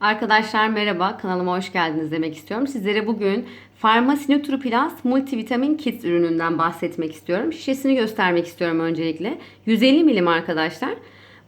Arkadaşlar merhaba, kanalıma hoş geldiniz demek istiyorum. Sizlere bugün Pharmacy Plus Multivitamin Kids ürününden bahsetmek istiyorum. Şişesini göstermek istiyorum öncelikle. 150 milim arkadaşlar.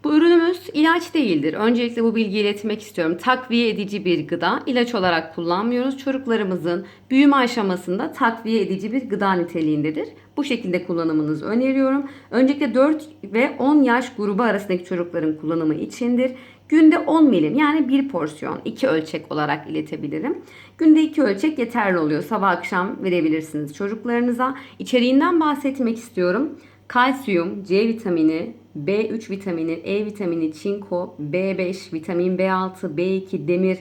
Bu ürünümüz ilaç değildir. Öncelikle bu bilgiyi iletmek istiyorum. Takviye edici bir gıda. İlaç olarak kullanmıyoruz. Çocuklarımızın büyüme aşamasında takviye edici bir gıda niteliğindedir. Bu şekilde kullanımınızı öneriyorum. Öncelikle 4 ve 10 yaş grubu arasındaki çocukların kullanımı içindir. Günde 10 milim yani bir porsiyon iki ölçek olarak iletebilirim. Günde iki ölçek yeterli oluyor. Sabah akşam verebilirsiniz çocuklarınıza. İçeriğinden bahsetmek istiyorum. Kalsiyum, C vitamini, B3 vitamini, E vitamini, çinko, B5, vitamin B6, B2, demir,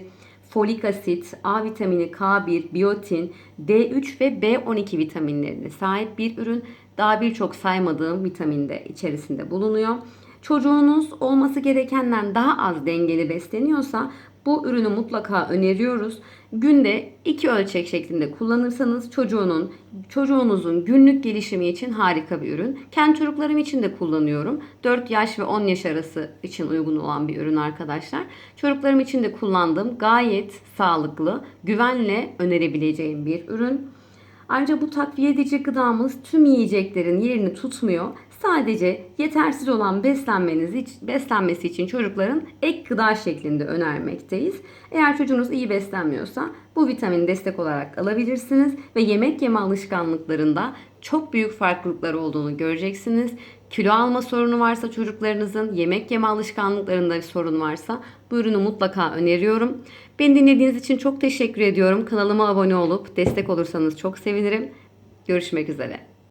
folik asit, A vitamini, K1, biyotin, D3 ve B12 vitaminlerine sahip bir ürün. Daha birçok saymadığım vitamin de içerisinde bulunuyor. Çocuğunuz olması gerekenden daha az dengeli besleniyorsa bu ürünü mutlaka öneriyoruz. Günde iki ölçek şeklinde kullanırsanız çocuğunun çocuğunuzun günlük gelişimi için harika bir ürün. Kendi çocuklarım için de kullanıyorum. 4 yaş ve 10 yaş arası için uygun olan bir ürün arkadaşlar. Çocuklarım için de kullandığım gayet sağlıklı, güvenle önerebileceğim bir ürün. Ayrıca bu takviye edici gıdamız tüm yiyeceklerin yerini tutmuyor. Sadece yetersiz olan beslenmeniz beslenmesi için çocukların ek gıda şeklinde önermekteyiz. Eğer çocuğunuz iyi beslenmiyorsa bu vitamini destek olarak alabilirsiniz ve yemek yeme alışkanlıklarında çok büyük farklılıklar olduğunu göreceksiniz. Kilo alma sorunu varsa çocuklarınızın, yemek yeme alışkanlıklarında bir sorun varsa bu ürünü mutlaka öneriyorum. Beni dinlediğiniz için çok teşekkür ediyorum. Kanalıma abone olup destek olursanız çok sevinirim. Görüşmek üzere.